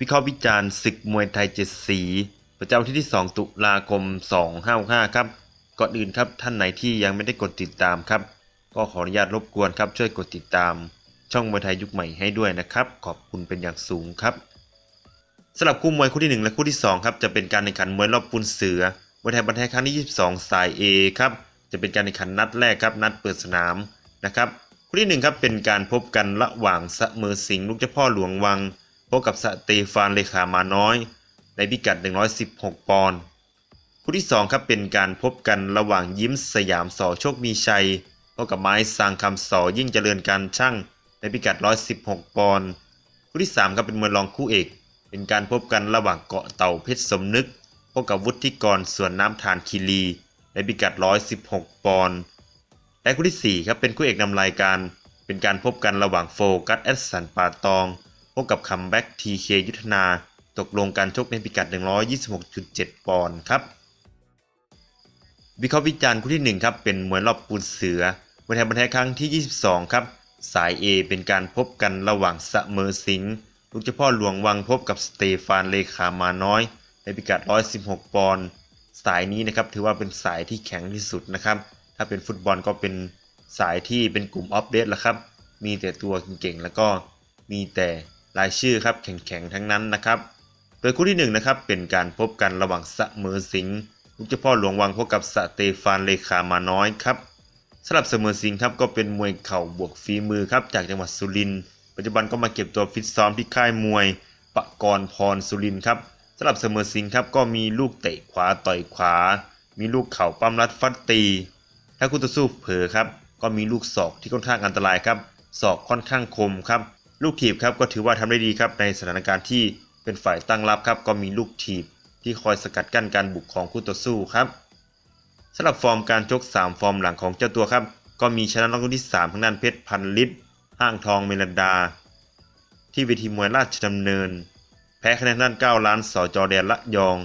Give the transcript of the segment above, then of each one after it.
วิเคราะห์วิจารณ์ศึกมวยไทยเจ็ดสี ประจำวันที่ที่ 2 ตุลาคม 2565 ครับ ก่อนอื่นครับท่านไหนที่ยังไม่ได้กดติดตามครับ ก็ขออนุญาตรบกวนครับ ช่วยกดติดตาม ช่องมวยไทยยุคใหม่ให้ด้วยนะครับ ขอบคุณเป็นอย่างสูงครับสำหรับคู่มวยคู่ที่ 1 และคู่ที่ 2 ครับจะเป็นการแข่งขันมวยรอบปูนเสือมวยไทยบันเทครั้งที่ 22 สาย A ครับจะเป็นการแข่งขันนัดแรกครับนัดเปิดสนามนะครับคู่ที่1ครับเป็นการพบกันระหว่างเสมอสิงห์ลูกเจ้าพ่อหลวงวัง พบกับสเตฟานเลขามาน้อย ในพิกัด 116 ปอนด์คู่ที่ 2 ครับเป็นการพบกันระหว่างยิ้มสยามสอโชคมีชัยพบกับไม้สางคำสอยิ่งเจริญการช่างในพิกัด 116 ปอนด์คู่ที่ 3 ครับเป็นมวยรองคู่เอก เป็นการพบกันระหว่างเกาะเต่าเพชรสมนึกพบกับวุฒิกรส่วนน้ำทานคีรีในพิกัด 116 ปอนด์และคู่ที่ 4 ครับเป็นคู่เอกนำรายการ เป็นการพบกันระหว่างโฟกัสแอดสันป่าตอง พบกับคัมแบ็กทีเคยุทธนาตกลงการชกในพิกัด 126.7 ปอนด์ครับ วิเคราะห์วิจารณ์คู่ที่ 1 ครับ เป็นมวยรอบปูนเสือมวยไทยบันเทครั้งที่ 22 ครับ สาย A เป็นการพบกันระหว่างเมอสิงลูกเจ้าพ่อหลวงวังพบกับสเตฟานเลขามาน้อย ในพิกัด 116 ปอนด์สายนี้นะครับถือว่าเป็นสายที่แข็งที่สุดนะครับ ถ้าเป็นฟุตบอลก็เป็นสายที่เป็นกลุ่มออฟเดตละครับ มีแต่ตัวเก่งๆแล้วก็มีแต่ รายชื่อครับแข็งๆทั้งนั้นนะครับ โดยคู่ที่หนึ่งนะครับเป็นการพบกันระหว่างสะเมอสิงห์ลูกเจ้าพ่อหลวงวังพบกับสเตฟานเลขามาน้อยครับสำหรับเสมอสิงห์ครับก็เป็นมวยเข่าบวกฝีมือครับจากจังหวัดสุรินทร์ปัจจุบันก็มาเก็บตัวฟิตซ้อมที่ค่ายมวยปะกรพรสุรินทร์ครับสำหรับเสมอสิงห์ครับก็มีลูกเตะขวาต่อยขวา มีลูกเข่าปั้มรัดฟัดตี ถ้าคู่ต่อสู้เผลอครับก็มีลูกศอกที่ค่อนข้างอันตรายครับศอกค่อนข้างคมครับ ลูกถีบครับก็ถือว่าทำได้ดีครับในสถานการณ์ที่เป็นฝ่ายตั้งรับครับ ก็มีลูกถีบที่คอยสกัดกั้นการบุกของคู่ต่อสู้ครับสำหรับฟอร์มการชก 3 ฟอร์มหลังของเจ้าตัวครับ ก็มีชนะน็อกยกที่ 3 ทางด้านเพชรพันลิตรห้างทองเมลดา ที่เวทีมวยราชดำเนิน แพ้คะแนนด้าน 9 ล้านสอจอแดนละยอง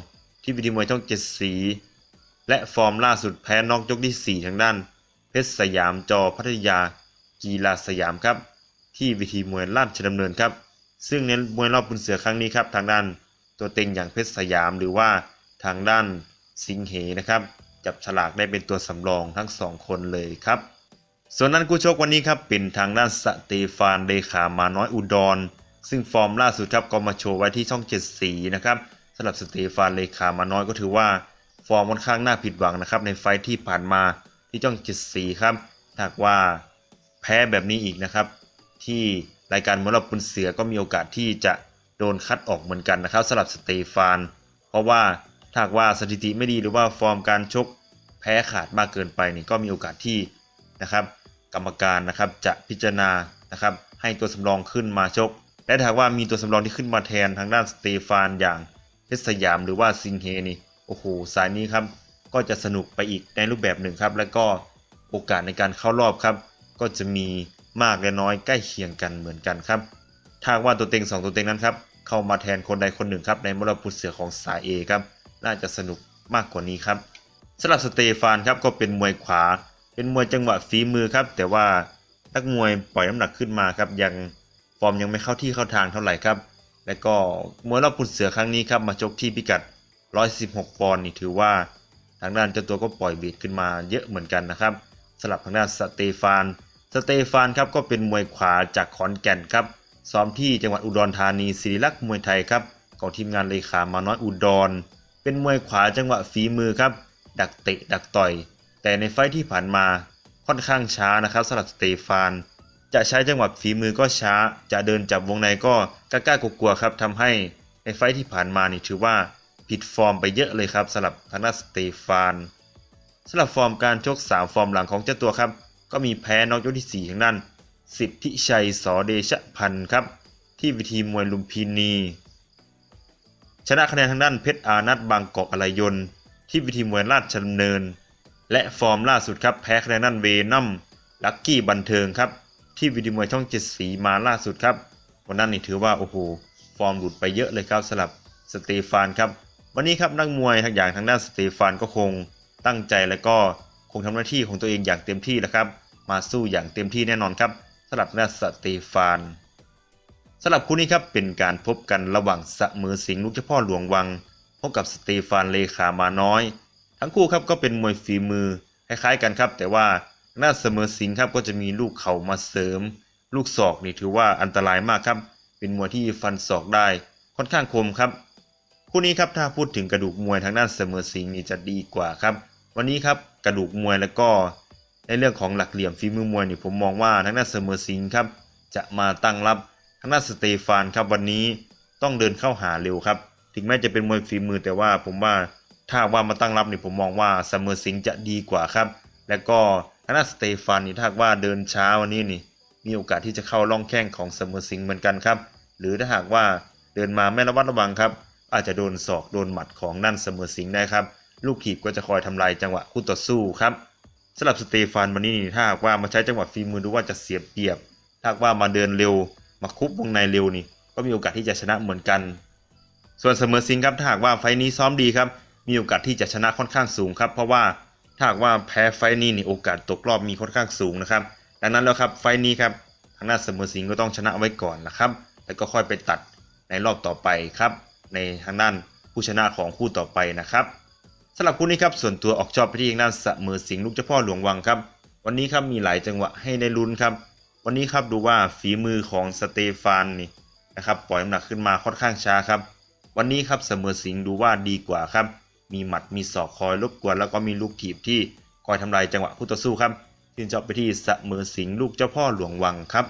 ที่เวทีมวยช่องเจ็ดสี และฟอร์มล่าสุดแพ้น็อกยกที่ 4 ทางด้าน เพชรสยามจอพัทยากีฬาสยามครับ ที่เวทีมวยราชดำเนินครับ ซึ่งในมวยรอบบุญเสือครั้งนี้ครับ ทางด้านตัวเต็งอย่างเพชรสยามหรือว่าทางด้านสิงเหนะครับจับฉลากได้เป็นตัวสำรองทั้งสองคนเลยครับ ส่วนนั้นคู่ชกวันนี้ครับเป็นทางด้านสเตฟานเลขามาน้อยอุดร ซึ่งฟอร์มล่าสุดครับก็มาโชว์ไว้ที่ช่องเจ็ดสีนะครับสำหรับสเตฟานเลขามาน้อยก็ถือว่า ฟอร์มค่อนข้างน่าผิดหวังนะครับในไฟท์ที่ผ่านมาที่ช่องเจ็ดสีครับหากว่าแพ้แบบนี้อีกนะครับ ที่รายการมรอบปุนเสือก็มีโอกาสที่จะโดนคัดออกเหมือนกันนะครับสำหรับสเตฟาน เพราะว่าถ้าว่าสถิติไม่ดีหรือว่าฟอร์มการชกแพ้ขาดมากเกินไปนี่ก็มีโอกาสที่นะครับ กรรมการนะครับจะพิจารณานะครับให้ตัวสำรองขึ้นมาชก และถ้าว่ามีตัวสำรองที่ขึ้นมาแทนทางด้านสเตฟานอย่างเพชรสยามหรือว่าซิงเฮนี่โอ้โหสายนี้ครับก็จะสนุกไปอีกในรูปแบบหนึ่งครับ แล้วก็โอกาสในการเข้ารอบครับ ก็จะมี มากและน้อยใกล้เคียงกันเหมือนกันครับถ้าว่าตัวเต็งสองตัวเต็งนั้นครับเข้ามาแทนคนใดคนหนึ่งครับในมรพุเสือของสายเอครับน่าจะสนุกมากกว่านี้ครับสำหรับสเตฟานครับก็เป็นมวยขวา เป็นมวยจังหวะฝีมือครับ แต่ว่านักมวยปล่อยน้ำหนักขึ้นมาครับยังฟอร์มยังไม่เข้าที่เข้าทางเท่าไหร่ครับ และก็มวยรอบพุเสือครั้งนี้ครับมาชกที่พิกัด 116 ปอนด์นี่ถือว่าทางด้านเจ้าตัวก็ปล่อยเบียดขึ้นมาเยอะเหมือนกันนะครับสำหรับทางด้านสเตฟาน สเตฟานครับก็เป็นมวยขวาจากขอนแก่นครับ ซ้อมที่จังหวัดอุดรธานีศิริลักษ์มวยไทยครับของทีมงานเลขามาน้อยอุดร เป็นมวยขวาจังหวะฝีมือครับ ดักเตะดักต่อย แต่ในไฟที่ผ่านมาค่อนข้างช้านะครับสำหรับสเตฟาน จะใช้จังหวะฝีมือก็ช้า จะเดินจับวงในก็กล้ากลัวๆครับทำให้ในไฟท์ที่ผ่านมานี่ถือว่าผิดฟอร์มไปเยอะเลยครับสำหรับทางด้านสเตฟานสำหรับฟอร์มการชก 3 ฟอร์มหลังของเจ้าตัวครับ ก็มีแพ้น็อกยกที่ 4 ทางด้าน สิทธิชัยสอเดชพันธ์ครับ ที่วิธีมวยลุมพินี ชนะคะแนนทางด้านเพชรอานัทบางกอกอลายนที่วิธีมวยราชดำเนิน และฟอร์มล่าสุดครับแพ้คะแนนด้านเวนัมลักกี้บันเทิงครับที่วิธีมวยช่องเจ็ดสีมาล่าสุดครับวันนั้นนี่ถือว่าโอ้โหฟอร์มหลุดไปเยอะเลยครับสำหรับสเตฟานครับวันนี้ครับนักมวยทางอย่างทางด้านสเตฟานก็คงตั้งใจและก็ คงทำหน้าที่ของตัวเองอย่างเต็มที่แล้วครับ มาสู้อย่างเต็มที่แน่นอนครับสำหรับนักสเตฟานสำหรับคู่นี้ครับเป็นการพบกันระหว่างเสมอสิงห์ลูกเจ้าพ่อหลวงวัง พบกับสเตฟานเลขามาน้อย ทั้งคู่ครับก็เป็นมวยฝีมือคล้ายๆกันครับ แต่ว่าหน้าเสมอสิงห์ครับก็จะมีลูกเข่ามาเสริม ลูกศอกนี่ถือว่าอันตรายมากครับ เป็นมวยที่ฟันศอกได้ค่อนข้างคมครับคู่นี้ครับถ้าพูดถึงกระดูกมวยทางด้านเสมอสิงห์นี่จะดีกว่าครับ วันนี้ครับ กระดูกมวยแล้วก็ในเรื่องของหลักเหลี่ยมฝีมือมวยนี่ผมมองว่าทางด้านเสมอสิงห์ครับ จะมาตั้งรับทางด้านสเตฟานครับวันนี้ต้องเดินเข้าหาเร็วครับ ถึงแม้จะเป็นมวยฝีมือแต่ว่าผมว่าถ้าว่ามาตั้งรับนี่ผมมองว่าเสมอสิงห์จะดีกว่าครับ แล้วก็ทางด้านสเตฟานนี่ถ้าว่าเดินช้าวันนี้นี่มีโอกาสที่จะเข้าล่องแข้งของเสมอสิงห์เหมือนกันครับ หรือถ้าหากว่าเดินมาไม่ระมัดระวังครับ อาจจะโดนศอกโดนหมัดของนั่นเสมอสิงห์ได้ครับ ลูกถีบก็จะคอยทำลายจังหวะคู่ต่อสู้ครับสำหรับสเตฟานวันนี้นี่ถ้าหากว่ามาใช้จังหวะฝีมือดูว่าจะเสียเปรียบ ถ้าว่ามาเดินเร็ว มาคุบวงในเร็วนี่ ก็มีโอกาสที่จะชนะเหมือนกัน ส่วนเสมอสิงครับถ้าหากว่าไฟนี้ซ้อมดีครับ มีโอกาสที่จะชนะค่อนข้างสูงครับ เพราะว่าถ้าหากว่าแพ้ไฟนี้นี่โอกาสตกรอบมีค่อนข้างสูงนะครับ ดังนั้นแล้วครับไฟนี้ครับทางด้านเสมอสิงก็ต้องชนะไว้ก่อนนะครับ แล้วก็ค่อยไปตัดในรอบต่อไปครับ ในทางด้านผู้ชนะของคู่ต่อไปนะครับ สำหรับคู่นี้ครับส่วนตัวออกชอบไปที่ทางด้านเสมอสิงห์ลูกเจ้าพ่อหลวงวังครับ วันนี้ครับมีหลายจังหวะให้ได้ลุ้นครับ วันนี้ครับดูว่าฝีมือของสเตฟานนี่นะครับปล่อยน้ำหนักขึ้นมาค่อนข้างช้าครับ วันนี้ครับเสมอสิงห์ดูว่าดีกว่าครับ มีหมัดมีศอกคอยรบกวนแล้วก็มีลูกถีบที่คอยทำลายจังหวะคู่ต่อสู้ครับที่จะไปที่เสมอสิงห์ลูกเจ้าพ่อหลวงวังครับ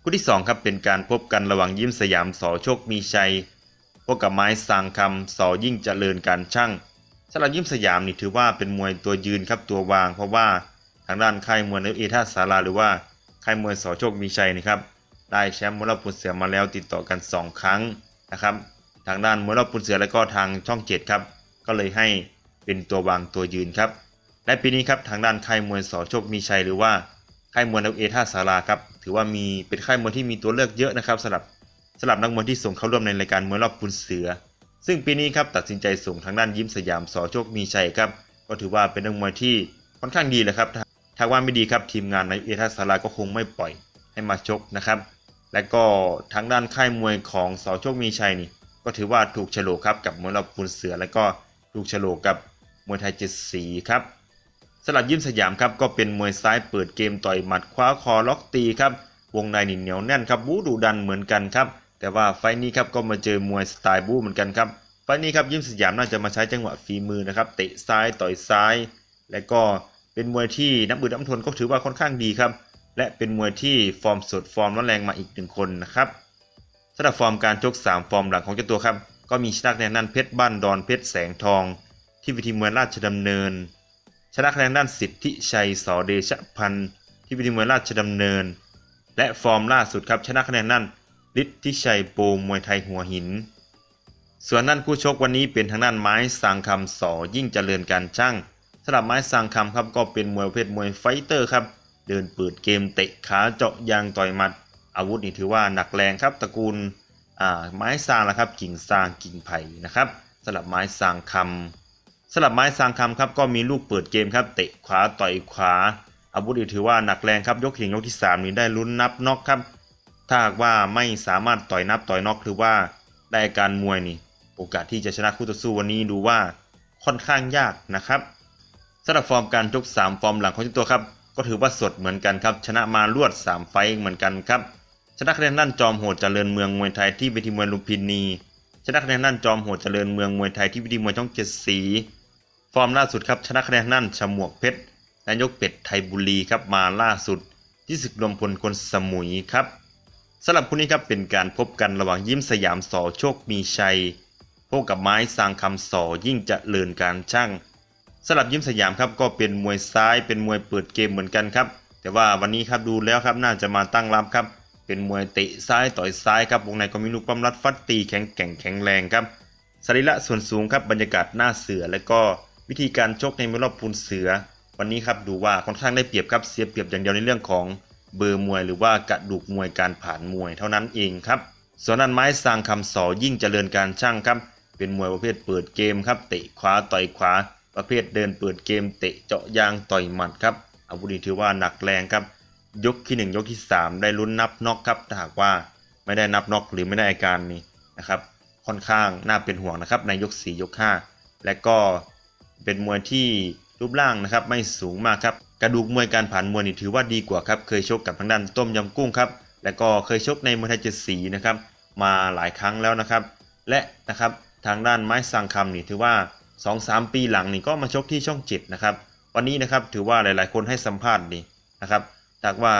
คู่ที่2ครับเป็นการพบกันระหว่างยิ้มสยามสอโชคมีชัย พบกับไม้สางคำสอยิ่งเจริญการช่างสำหรับยิ้มสยามนี่ถือว่าเป็นมวยตัวยืนครับตัววาง เพราะว่าทางด้านค่ายมวยเอท่าสาราหรือว่าค่ายมวยสอโชคมีชัยนี่ครับได้แชมป์มวยรอบปุ่นเสือมาแล้วติดต่อกัน 2 ครั้งนะครับ ทางด้านมวยรอบปุ่นเสือแล้วก็ทางช่องเจ็ดครับก็เลยให้เป็นตัววางตัวยืนครับและปีนี้ครับทางด้านค่ายมวยสอโชคมีชัยหรือว่าค่ายมวยเอท่าสาราครับถือว่ามีเป็นค่ายมวยที่มีตัวเลือกเยอะนะครับสำหรับ สำหรับนักมวยที่ส่งเข้าร่วมในรายการมวยรอบปุ่นเสือ ซึ่งปีนี้ครับตัดสินใจส่งทางด้านยิ้มสยามสอโชคมีชัยครับก็ถือว่าเป็นนักมวยที่ค่อนข้างดีเลยครับถ้าว่าไม่ดีครับทีมงานในเอท่าสาราก็คงไม่ปล่อยให้มาชกนะครับ และก็ทางด้านค่ายมวยของสอโชคมีชัยนี่ก็ถือว่าถูกโฉลกครับกับมวยรอบปูนเสือ และก็ถูกโฉลกกับมวยไทยเจ็ดสีครับสลับยิ้มสยามครับก็เป็นมวยซ้ายเปิดเกมต่อยหมัดคว้าคอล็อกตีครับวงในนี่เหนียวแน่นครับบูดุดันเหมือนกันครับ แต่ว่าไฟนี้ครับก็มาเจอมวยสไตล์บู๊เหมือนกันครับไฟนี้ครับยิมสยามน่าจะมาใช้จังหวะฝีมือนะครับเตะซ้ายต่อยซ้าย และก็เป็นมวยที่น้ำอึดน้ำทนก็ถือว่าค่อนข้างดีครับ และเป็นมวยที่ฟอร์มสดฟอร์มร้อนแรงมาอีกหนึ่งคนนะครับสำหรับฟอร์มการชก3ฟอร์มหลังของเจ้าตัวครับก็มีชนะคะแนนด้านเพชรบ้านดอนเพชรแสงทอง ที่วิธีมวยราชดำเนิน ชนะคะแนนด้านสิทธิชัยสอเดชพันธ์ที่วิธีมวยราชดำเนิน และฟอร์มล่าสุดครับชนะคะแนนด้าน ฤทธิชัยโปมมวยไทยหัวหิน ส่วนนั่นคู่ชกวันนี้เป็นทางด้านไม้สางคำสอยิ่งเจริญการช่างสำหรับไม้สางคำครับก็เป็นมวยประเภทมวยไฟเตอร์ครับ เดินเปิดเกมเตะขาเจาะยางต่อยหมัด อาวุธนี่ถือว่าหนักแรงครับตระกูลอ่าไม้ซางละครับกิ่งซางกิ่งไผ่นะครับสลับไม้ซางคำสลับไม้ซางคำครับก็มีลูกเปิดเกมครับเตะขวาต่อยขวาอาวุธนี่ถือว่าหนักแรงครับยกถึงยกที่3นี้ได้ลุ้นนับน็อกครับ ถ้าว่าไม่สามารถต่อยนับต่อยน็อกหรือว่าได้การมวยนี่ โอกาสที่จะชนะคู่ต่อสู้วันนี้ดูว่าค่อนข้างยากนะครับสำหรับฟอร์มการชก3ฟอร์มหลังของเจ้าตัวครับ ก็ถือว่าสดเหมือนกันครับ ชนะมารวด 3 ไฟเหมือนกันครับ ชนะคะแนนด้านจอมโหดเจริญเมืองมวยไทยที่เวทีมวยลุมพินี ชนะคะแนนด้านจอมโหดเจริญเมืองมวยไทยที่เวทีมวยช่องเจ็ดสี ฟอร์มล่าสุดครับชนะคะแนนด้านฉมวกเพชรนายกเป็ดไทยบุรีครับมาล่าสุดที่ศึกรวมพลคนสมุยครับ สำหรับคู่นี้ครับเป็นการพบกันระหว่างยิ้มสยามสอโชคมีชัยพบกับไม้สางคำสอยิ่งจะเจริญการช่างสลับยิ้มสยามครับก็เป็นมวยซ้ายเป็นมวยเปิดเกมเหมือนกันครับ แต่ว่าวันนี้ครับดูแล้วครับน่าจะมาตั้งรับครับ เป็นมวยเตะซ้ายต่อยซ้ายครับวงในก็มีลูกปั้มรัดฟัดตีแข็งแกร่งแข็งแรงครับสรีระส่วนสูงครับบรรยากาศหน้าเสือ และก็วิธีการชกในมวยรอบปูนเสือ วันนี้ครับดูว่าค่อนข้างได้เปรียบครับเสียเปรียบอย่างเดียวในเรื่องของ เบอร์มวยหรือว่ากระดูกมวยการผ่านมวยเท่านั้นเองครับส่วนนั้นไม้สร้างคำสอยิ่งเจริญการช่างครับ เป็นมวยประเภทเปิดเกมครับ เตะขวาต่อยขวา ประเภทเดินเปิดเกม เตะเจาะยางต่อยหมัดครับอาวุธนี่ถือว่าหนักแรงครับ ยกที่ 1 ยกที่ 3 ได้ลุ้นนับน็อกครับถ้าหากว่าไม่ได้นับน็อกหรือไม่ได้อาการนี่นะครับค่อนข้างน่าเป็นห่วงนะครับในยก 4 ยก 5 และก็เป็นมวยที่รูปร่างนะครับไม่สูงมากครับ กระดูกมวยการผ่านมวยนี่ถือว่าดีกว่าครับ เคยชกกับทางด้านต้มยำกุ้งครับ และก็เคยชกในมวยไทยเจ็ดสีนะครับ มาหลายครั้งแล้วนะครับ และนะครับทางด้านไม้สังคำนี่ถือว่า 2-3 ปีหลังนี่ก็มาชกที่ช่องเจ็ดนะครับ วันนี้นะครับถือว่าหลาย ๆ คนให้สัมภาษณ์นี่นะครับหากว่า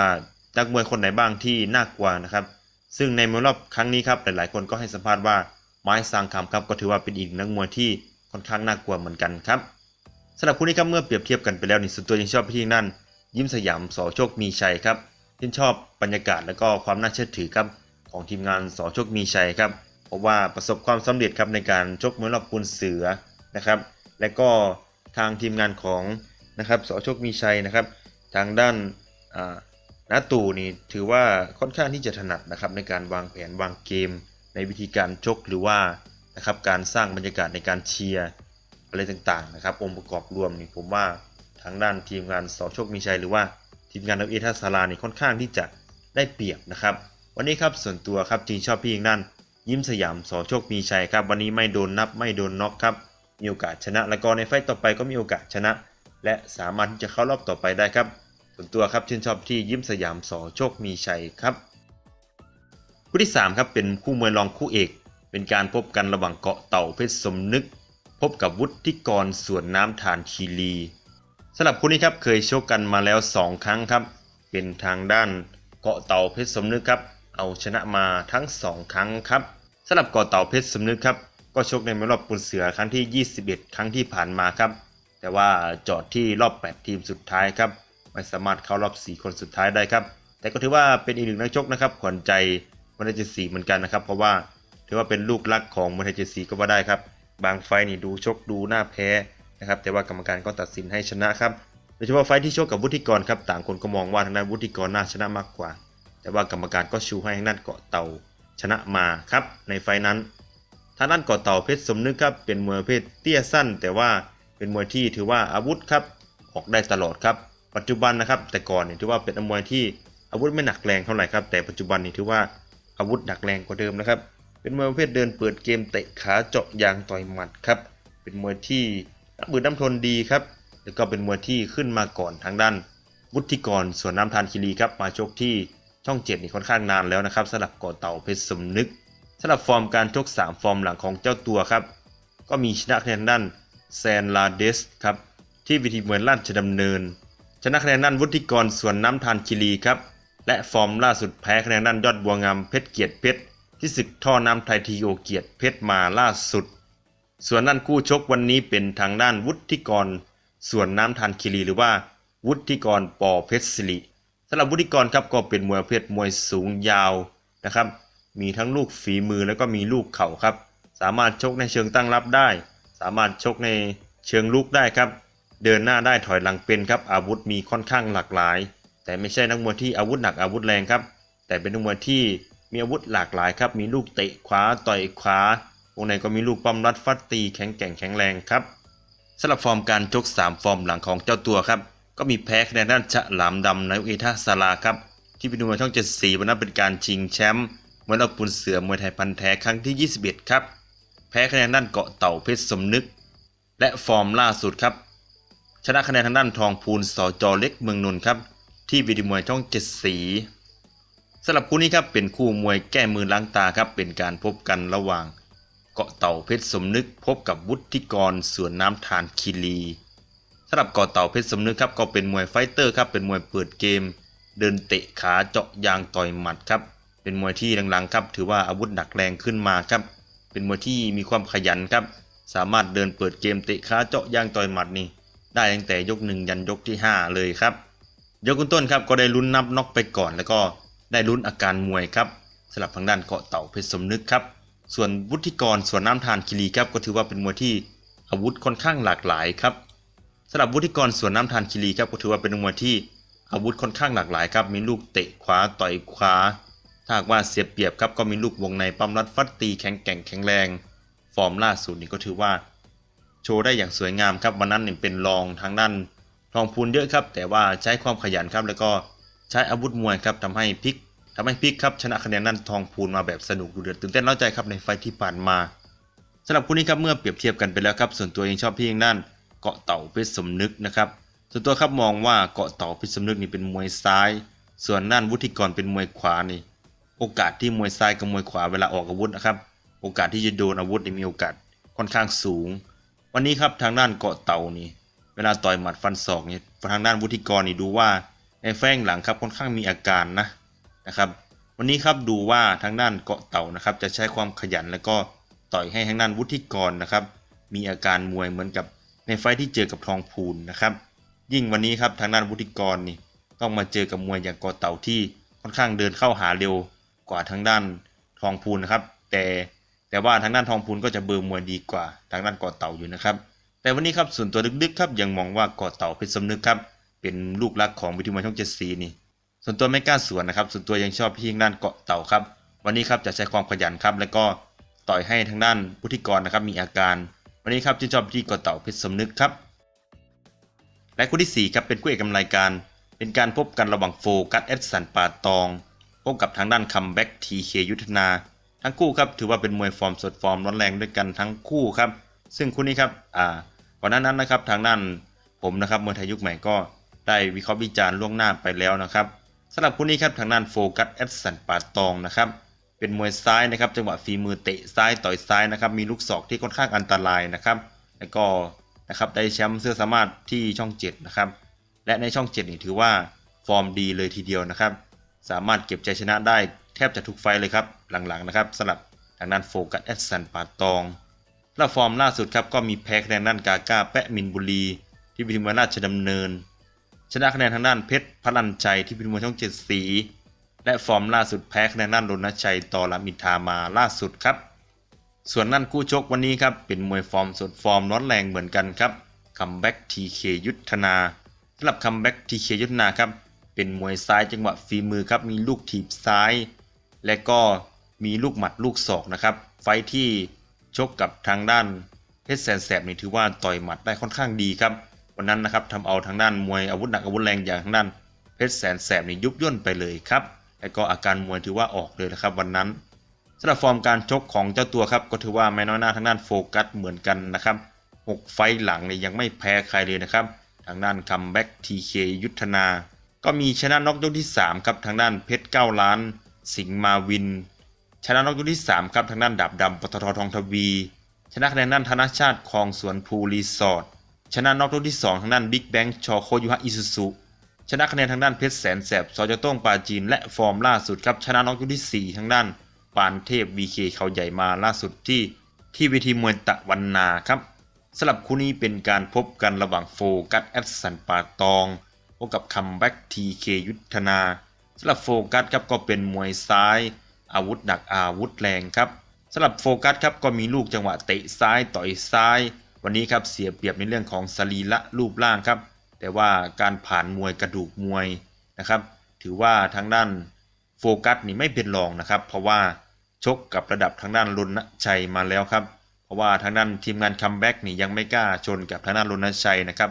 นักมวยคนไหนบ้างที่น่ากลัวนะครับ ซึ่งในมวยรอบครั้งนี้ครับหลาย ๆ คนก็ให้สัมภาษณ์ว่าไม้สังคำครับก็ถือว่าเป็นอีกนักมวยที่ค่อนข้างน่ากลัวเหมือนกันครับ สำหรับคู่นี้ครับเมื่อเปรียบเทียบกันไปแล้วนี่ส่วนตัวยังชอบไปที่นั่น ยิ้มสยามสอโชคมีชัยครับที่นชอบบรรยากาศและก็ความน่าเชื่อถือครับของทีมงานสอโชคมีชัยครับเพราะว่าประสบความสำเร็จครับในการชกมวยรอบปูนเสือนะครับ และก็ทางทีมงานของนะครับสอโชคมีชัยนะครับ ทางด้านอ่านาตู่นี่ถือว่าค่อนข้างที่จะถนัดนะครับในการวางแผนวางเกม ในวิธีการชกหรือว่านะครับการสร้างบรรยากาศในการเชียร์ อะไรต่างๆนะครับ องค์ประกอบรวมนี่ผมว่าทางด้านทีมงานสอโชคมีชัยหรือว่าทีมงานนักเอทัสารานี่ค่อนข้างที่จะได้เปรียบนะครับ วันนี้ครับส่วนตัวครับจริงชอบพี่ยิงนั่นยิ้มสยามสอโชคมีชัยครับ วันนี้ไม่โดนนับไม่โดนน็อกครับมีโอกาสชนะ แล้วก็ในไฟต์ต่อไปก็มีโอกาสชนะ และสามารถที่จะเข้ารอบต่อไปได้ครับ ส่วนตัวครับชื่นชอบที่ยิ้มสยามสอโชคมีชัยครับคู่ที่3ครับเป็นคู่มวยรองคู่เอก เป็นการพบกันระหว่างเกาะเต่าเพชรสมนึก พบกับวุฒิกรส่วนน้ำฐานคีรีสำหรับคู่นี้ครับเคยโชกกันมาแล้ว 2 ครั้งครับ เป็นทางด้านเกาะเต่าเพชรสมนึกครับ เอาชนะมาทั้ง 2 ครั้งครับสำหรับเกาะเต่าเพชรสมนึกครับก็ชกในรอบปุนเสือครั้งที่ 21 ครั้งที่ผ่านมาครับ แต่ว่าจอดที่รอบ 8 ทีมสุดท้ายครับไม่สามารถเข้ารอบ 4 คนสุดท้ายได้ครับ แต่ก็ถือว่าเป็นอีกหนึ่งนักชกนะครับขวัญใจมวยไทยเจสีเหมือนกันนะครับ เพราะว่าถือว่าเป็นลูกรักของมวยไทยเจสีก็ว่าได้ครับ บางไฟนี่ดูชกดูหน้าแพ้นะครับแต่ว่ากรรมการก็ตัดสินให้ชนะครับโดยเฉพาะไฟที่ชกกับวุฒิกรครับต่างคนก็มองว่าทางด้านวุฒิกรน่าชนะมากกว่า แต่ว่ากรรมการก็ชูให้ทางด้านเกาะเต่าชนะมาครับในไฟนั้นทางด้านเกาะเต่าเพชรสมนึกครับเป็นมวยเภทเตี้ยสั้น แต่ว่าเป็นมวยที่ถือว่าอาวุธครับออกได้ตลอดครับปัจจุบันนะครับแต่ก่อนเนี่ยถือว่าเป็นมวยที่อาวุธไม่หนักแรงเท่าไหร่ครับแต่ปัจจุบันนี่ถือว่าอาวุธหนักแรงกว่าเดิมนะครับ เป็นมวยประเภทเดินเปิดเกมเตะขาเจาะยางต่อยหมัดครับ เป็นมวยที่น้ำมือน้ำทนดีครับ แล้วก็เป็นมวยที่ขึ้นมาก่อนทางด้านวุฒิกรส่วนน้ำทานคีรีครับมาชกที่ช่องเจ็ดนี่ค่อนข้างนานแล้วนะครับสำหรับก่อเต่าเพชรสมนึกสำหรับฟอร์มการชก 3 ฟอร์มหลังของเจ้าตัวครับ ก็มีชนะคะแนนด้านแซนลาเดสครับที่วิธีเมวยราชดำเนิน ชนะคะแนนด้านวุฒิกรส่วนน้ำทานคิรีครับและฟอร์มล่าสุดแพ้คะแนนด้านยอดบัวงามเพชรเกียรติเพชร ที่ศึกท่อน้ำไทยทีโอเกียรติเพชรมาล่าสุด ส่วนด้านคู่ชกวันนี้เป็นทางด้านวุฒิกร ส่วนน้ำทานคิรีหรือว่า วุฒิกรปอเพชรสิริสำหรับวุฒิกรครับก็เป็นมวยประเภทมวยสูงยาวนะครับ มีทั้งลูกฝีมือแล้วก็มีลูกเข่าครับ สามารถชกในเชิงตั้งรับได้ สามารถชกในเชิงลุกได้ครับ เดินหน้าได้ถอยหลังเป็นครับ อาวุธมีค่อนข้างหลากหลาย แต่ไม่ใช่นักมวยที่อาวุธหนักอาวุธแรงครับ แต่เป็นนักมวยที่ มีอาวุธหลากหลายครับ มีลูกเตะขวาต่อยขวาวงในก็มีลูกปั้มรัดฟัดตีแข็งแกร่งแข็งแรงครับสำหรับฟอร์มการชก 3 ฟอร์มหลังของเจ้าตัวครับ ก็มีแพ้คะแนนด้านฉลามดำในเอท่าซาลาครับ ที่เป็นมวยช่องเจ็ดสีวันนั้นเป็นการชิงแชมป์มวยรอปุนเสือมวยไทยพันแท้ครั้งที่ 21 ครับ แพ้คะแนนด้านเกาะเต่าเพชรสมนึก และฟอร์มล่าสุดครับ ชนะคะแนนทางด้านทองพูนสอจอเล็กเมืองนนท์ครับ ที่วิดีมวยช่องเจ็ด สำหรับคู่นี้ครับเป็นคู่มวยแก้มือล้างตาครับเป็นการพบกันระหว่าง เกาะเต่าเพชรสมนึก พบกับวุฒิกรสวนน้ำทานคีรีสำหรับเกาะเต่าเพชรสมนึกครับก็เป็นมวยไฟเตอร์ครับเป็นมวยเปิดเกม เดินเตะขาเจาะยางต่อยหมัดครับเป็นมวยที่หลังๆครับถือว่าอาวุธหนักแรงขึ้นมาครับเป็นมวยที่มีความขยันครับสามารถเดินเปิดเกมเตะขาเจาะยางต่อยหมัดนี่ได้ตั้งแต่ยกหนึ่งยันยกที่ 5 เลยครับยกต้นๆครับก็ได้ลุ้นนับน็อกไปก่อนแล้วก็ ได้ลุ้นอาการมวยครับสำหรับทางด้านเกาะเต่าเพชรสมนึกครับ ส่วนวุฒิกรส่วนน้ำทานคิรีครับก็ถือว่าเป็นมวยที่อาวุธค่อนข้างหลากหลายครับสำหรับวุฒิกรส่วนน้ำทานคิรีครับก็ถือว่าเป็นมวยที่อาวุธค่อนข้างหลากหลายครับ มีลูกเตะขวาต่อยขวาถ้าว่าเสียเปรียบครับก็มีลูกวงในปั๊มรัดฟัดตีแข็งแกร่งแข็งแรง ฟอร์มล่าสุดนี่ก็ถือว่า โชว์ได้อย่างสวยงามครับวันนั้นเนี่ยเป็นรองทางด้านทองพูนเยอะครับ แต่ว่าใช้ความขยันครับแล้วก็ ใช้อาวุธมวยครับทำให้พลิกทำให้พลิกครับชนะคะแนนนั่นทองพูนมาแบบสนุกดูเดือดตื่นเต้นเล้าใจครับในไฟที่ผ่านมาสำหรับคู่นี้ครับเมื่อเปรียบเทียบกันไปแล้วครับส่วนตัวเองชอบพี่ยิงด้านเกาะเต่าเพชรสมนึกนะครับส่วนตัวครับมองว่าเกาะเต่าเพชรสมนึกนี่เป็นมวยซ้าย ส่วนด้านวุฒิกรเป็นมวยขวานี่โอกาสที่มวยซ้ายกับมวยขวาเวลาออกอาวุธนะครับโอกาสที่จะโดนอาวุธนี่มีโอกาสค่อนข้างสูง วันนี้ครับทางด้านเกาะเต่านี่เวลาต่อยหมัดฟันศอกนี่ทางด้านวุฒิกรนี่ดูว่า ในแฟ้งหลังครับค่อนข้างมีอาการนะนะครับ วันนี้ครับดูว่าทางด้านเกาะเต่านะครับ จะใช้ความขยันแล้วก็ต่อยให้ทางด้านวุฒิกรนะครับ มีอาการมวยเหมือนกับในไฟที่เจอกับทองพูนนะครับ ยิ่งวันนี้ครับทางด้านวุฒิกรนี่ต้องมาเจอกับมวยอย่างเกาะเต่าที่ค่อนข้างเดินเข้าหาเร็วกว่าทางด้านทองพูนนะครับ แต่แต่ว่าทางด้านทองพูนก็จะเบอร์มวยดีกว่าทางด้านเกาะเต่าอยู่นะครับ แต่วันนี้ครับส่วนตัวลึกๆครับยังมองว่าเกาะเต่าเพชรสำนึกครับ เป็นลูกรักของวิทยมวยช่องเจ็ดสีนี่ส่วนตัวไม่กล้าสวนนะครับ ส่วนตัวยังชอบพี่ยิงด้านเกาะเต่าครับ วันนี้ครับจะใช้ความขยันครับ แล้วก็ต่อยให้ทางด้านพุทธิกรนะครับมีอาการ วันนี้ครับจะชอบที่เกาะเต่าเพชรสำนึกครับ และคู่ที่สี่ครับเป็นคู่เอกกำรายการ เป็นการพบกันระหว่างโฟกัสแอดสันป่าตองพบกับทางด้านคัมแบ็กทีเคยุทธนา ทั้งคู่ครับถือว่าเป็นมวยฟอร์มสดฟอร์มร้อนแรงด้วยกันทั้งคู่ครับ ซึ่งคู่นี้ครับอ่าก่อนหน้านั้นนะครับทางด้านผมนะครับมวยไทยยุคใหม่ก็ ได้วิเคราะห์วิจารณ์ล่วงหน้าไปแล้วนะครับสำหรับคู่นี้ครับทางด้านโฟกัสแอดสันป่าตองนะครับเป็นมวยซ้ายนะครับจังหวะฝีมือเตะซ้ายต่อยซ้ายนะครับมีลูกศอกที่ค่อนข้างอันตรายนะครับ แล้วก็นะครับได้แชมป์เสื้อสามารถที่ช่อง7นะครับและในช่อง7นี่ถือว่าฟอร์มดีเลยทีเดียวนะครับ สามารถเก็บใจชนะได้แทบจะทุกไฟเลยครับหลังๆนะครับสำหรับทางด้านโฟกัสแอดสันป่าตองและฟอร์มล่าสุดครับก็มีแพ้คะแนนด้านกาก้าแปะมินบุรี ที่พิมพ์ราชดำเนิน ชนะคะแนนทางด้านเพชรพลันชัยที่พิมพ์ช่องเจ็ดสี และฟอร์มล่าสุดแพ้คะแนนด้านรณชัยต่อลามินทามาล่าสุดครับ ส่วนนั่นคู่ชกวันนี้ครับเป็นมวยฟอร์มสดฟอร์มร้อนแรงเหมือนกันครับคัมแบ็กทีเคยุทธนาสำหรับคัมแบ็กทีเคยุทธนาครับเป็นมวยซ้ายจังหวะฝีมือครับมีลูกถีบซ้าย และก็มีลูกหมัดลูกศอกนะครับ ไฟท์ที่ชกกับทางด้านเพชรแสนแสบนี่ถือว่าต่อยหมัดได้ค่อนข้างดีครับ วันนั้นนะครับทำเอาทางด้านมวยอาวุธหนักอาวุธแรงอย่างทางด้านเพชรแสนแสบนี่ยุบย่นไปเลยครับและก็อาการมวยถือว่าออกเลยนะครับวันนั้นสำหรับฟอร์มการชกของเจ้าตัวครับก็ถือว่าไม่น้อยหน้าทางด้านโฟกัสเหมือนกันนะครับหกไฟหลังเนี่ยยังไม่แพ้ใครเลยนะครับ ทางด้านคัมแบ็กทีเคยุทธนา ก็มีชนะน็อกยกที่ 3 ครับ ทางด้านเพชร9ล้าน สิงห์มาวิน ชนะน็อกยกที่ 3 ครับ ทางด้านดาบดำปตททองทวี ชนะคะแนนด้านธนชาติคลองสวนภูรีสอร์ท ชนะน็อกยกที่ 2 ทางด้านบิ๊กแบงค์ชอโคยุฮะอิซุสุชนะคะแนนทางด้านเพชรแสนแสบสจโต้งปาจีนและฟอร์มล่าสุดครับชนะน็อกยกที่ 4 ทางด้านปานเทพวีเคเขาใหญ่มาล่าสุดที่ที่เวทีมวยตะวันนาครับสำหรับคู่นี้เป็นการพบกันระหว่างโฟกัสแอดสันปาตองพบกับคัมแบ็กทีเคยุทธนาสำหรับโฟกัสครับก็เป็นมวยซ้าย อาวุธหนักอาวุธแรงครับสำหรับโฟกัสครับก็มีลูกจังหวะเตะซ้ายต่อยซ้าย วันนี้ครับเสียเปรียบในเรื่องของสรีระรูปร่างครับ แต่ว่าการผ่านมวยกระดูกมวยนะครับ ถือว่าทางด้านโฟกัสนี่ไม่เป็นรองนะครับ เพราะว่าชกกับระดับทางด้านรณชัยมาแล้วครับ เพราะว่าทางด้านทีมงานคัมแบ็กนี่ยังไม่กล้าชนกับทางด้านรณชัยนะครับ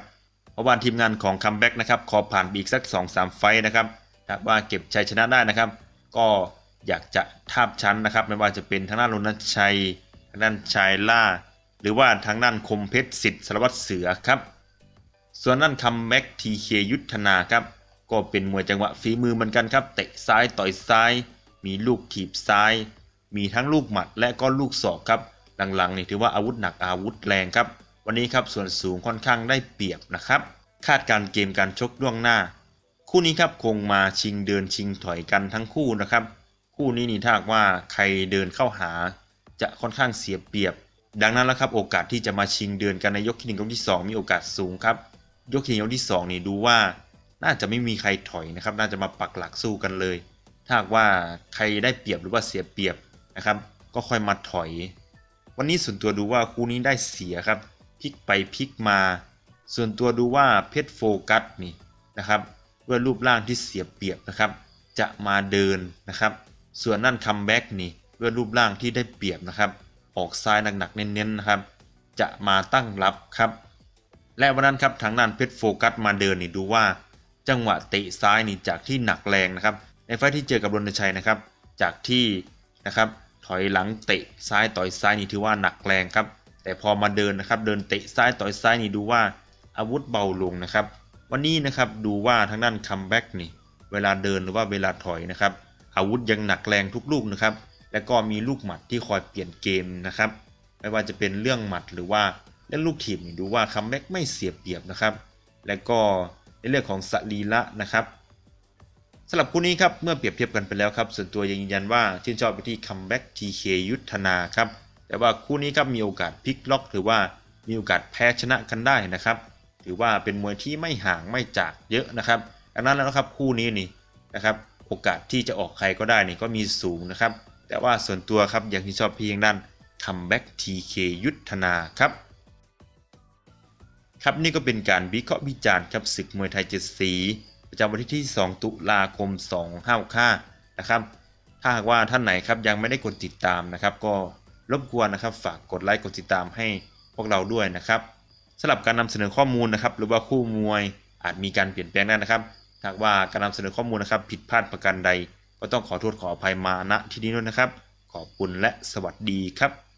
เพราะว่าทีมงานของคัมแบ็กนะครับขอผ่านอีกสัก2-3ไฟนะครับถ้าว่าเก็บชัยชนะได้นะครับ ก็อยากจะทาบชั้นนะครับ ไม่ว่าจะเป็นทางด้านรณชัยทางด้านชายล่า หรือว่าทางด้านคมเพชรสิทธิ์สารวัตรเสือครับ ส่วนด้านคัมแบ็กทีเคยุทธนาครับ ก็เป็นมวยจังหวะฝีมือเหมือนกันครับ เตะซ้ายต่อยซ้าย มีลูกถีบซ้าย มีทั้งลูกหมัดและก็ลูกศอกครับหลังๆนี่ถือว่าอาวุธหนักอาวุธแรงครับ วันนี้ครับส่วนสูงค่อนข้างได้เปรียบนะครับ คาดการเกมการชกล่วงหน้า คู่นี้ครับคงมาชิงเดินชิงถอยกันทั้งคู่นะครับ คู่นี้นี่ถ้าว่าใครเดินเข้าหา จะค่อนข้างเสียเปรียบ ดังนั้นแล้วครับโอกาสที่จะมาชิงเดินกันในยกที่หนึ่งยกที่สองมีโอกาสสูงครับ ยกที่หนึ่งยกที่สองนี่ดูว่า น่าจะไม่มีใครถอยนะครับ น่าจะมาปักหลักสู้กันเลย ถ้าหากว่าใครได้เปรียบหรือว่าเสียเปรียบนะครับ ก็ค่อยมาถอย วันนี้ส่วนตัวดูว่าคู่นี้ได้เสียครับพลิกไปพลิกมา ส่วนตัวดูว่าเพชรโฟกัสนี่นะครับด้วยรูปร่างที่เสียเปรียบนะครับ จะมาเดินนะครับ ส่วนนั่นคัมแบ็กนี่ด้วยรูปร่างที่ได้เปรียบนะครับ ออกซ้ายหนักๆเน้นๆนะครับ จะมาตั้งรับครับ และวันนั้นครับทางด้านเพชรโฟกัสมาเดินนี่ดูว่า จังหวะเตะซ้ายนี่จากที่หนักแรงนะครับ ในไฟที่เจอกับรณชัยนะครับ จากที่นะครับถอยหลังเตะซ้ายต่อยซ้ายนี่ถือว่าหนักแรงครับ แต่พอมาเดินนะครับเดินเตะซ้ายต่อยซ้ายนี่ดูว่าอาวุธเบาลงนะครับ วันนี้นะครับดูว่าทางด้านคัมแบ็กนี่เวลาเดินหรือว่าเวลาถอยนะครับอาวุธยังหนักแรงทุกลูกนะครับ และก็มีลูกหมัดที่คอยเปลี่ยนเกมนะครับ ไม่ว่าจะเป็นเรื่องหมัดหรือว่าเล่นลูกทีมนี่ดูว่าคัมแบ็กไม่เสียเปรียบนะครับ และก็ในเรื่องของสรีระนะครับสำหรับคู่นี้ครับเมื่อเปรียบเทียบกันไปแล้วครับ ส่วนตัวยืนยันว่าชื่นชอบไปที่คัมแบ็ก TK ยุทธนาครับแต่ว่าคู่นี้ครับมีโอกาสพลิกล็อกหรือว่ามีโอกาสแพ้ชนะกันได้นะครับ ถือว่าเป็นมวยที่ไม่ห่างไม่จากเยอะนะครับดังนั้นแล้วครับคู่นี้นี่นะครับ โอกาสที่จะออกใครก็ได้นี่ก็มีสูงนะครับ แต่ว่าส่วนตัวครับยังที่ชอบเพียงด้านคัมแบ็ก TK ยุทธนาครับครับนี่ก็เป็นการวิเคราะห์วิจารณ์ครับศึกมวยไทยเจ็ดสี ประจำวันที่ 2 ตุลาคม 2565นะครับ ถ้าหากว่าท่านไหนครับยังไม่ได้กดติดตามนะครับ ก็รบกวนนะครับ ฝากกดไลค์กดติดตามให้พวกเราด้วยนะครับสำหรับการนำเสนอข้อมูลนะครับ หรือว่าคู่มวยอาจมีการเปลี่ยนแปลงได้นะครับหากว่าการนำเสนอข้อมูลนะครับ ผิดพลาดประการใด ก็ต้องขอโทษขออภัยมาณที่นี้ด้วยนะครับ ขอบคุณและสวัสดีครับ